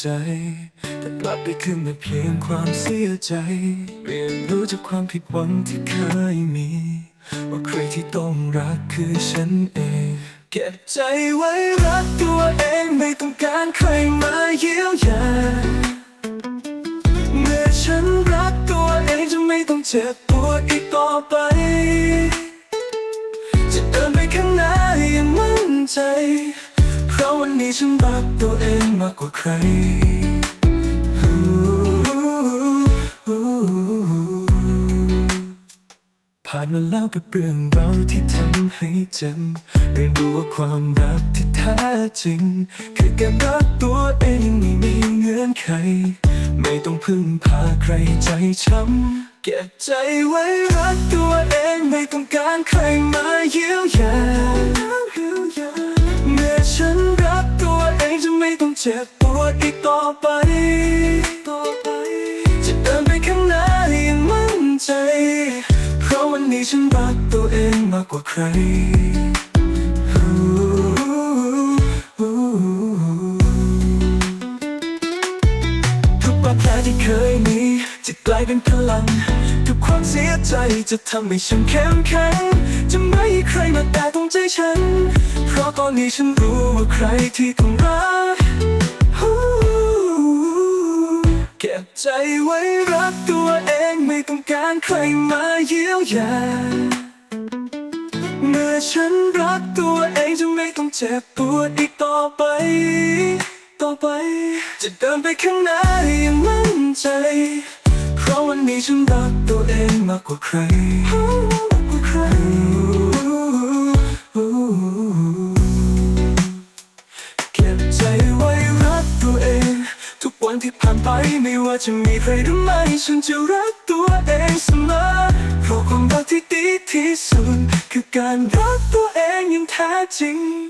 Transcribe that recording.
ใจ แต่กลับได้ขึ้นมาเพียงความเสียใจเรียนรู้จากความผิดหวังที่เคยมี ว่าใครที่ต้องรักคือฉันเอง เก็บใจไว้รักตัวเองไม่ต้องการใครมาเยียวยาเมื่อฉันรักตัวเองจะไม่ต้องเจ็บปวดอีกต่อไป ฉันรักตัวเองมากกว่าใคร ผ่านมาแล้วกับเรื่องราวที่ทำให้เจ็บเรียนรู้ว่าความรักที่แท้จริง คือการรักตัวเองไม่มีเงื่อนไข ไม่ต้องพึ่งพาใครใจช้ำเก็บใจไว้รักตัวเองไม่ต้องการใครมาเยียวยา เจ็บปวดอีกต่อไปต่อไป จะเดินไปข้างหน้าอย่างมั่นใจ เพราะวันนี้ฉันรักตัวเองมากกว่าใครทุกบาดแผลที่เคยมีจะกลายเป็นพลัง ทุกความเสียใจจะทำให้ฉันเข้มแข็ง จะไม่ให้ใครมาแตะต้องใจฉัน เพราะตอนนี้ฉันรู้ว่าใครที่ต้องรัก ใจไว้รักตัวเองไม่ต้องการใครมาเยียวยา เมื่อฉันรักตัวเองจะไม่ต้องเจ็บปวดอีกต่อไป ต่อไป จะเดินไปข้างหน้าอย่างมั่นใจ เพราะวันนี้ฉันรักตัวเองมากกว่าใคร วันที่ผ่านไปไม่ว่าจะมีใครหรือไม่ฉันจะรักตัวเองเสมอเพราะความรักที่ดีที่สุดคือการรักตัวเองอย่างแท้จริง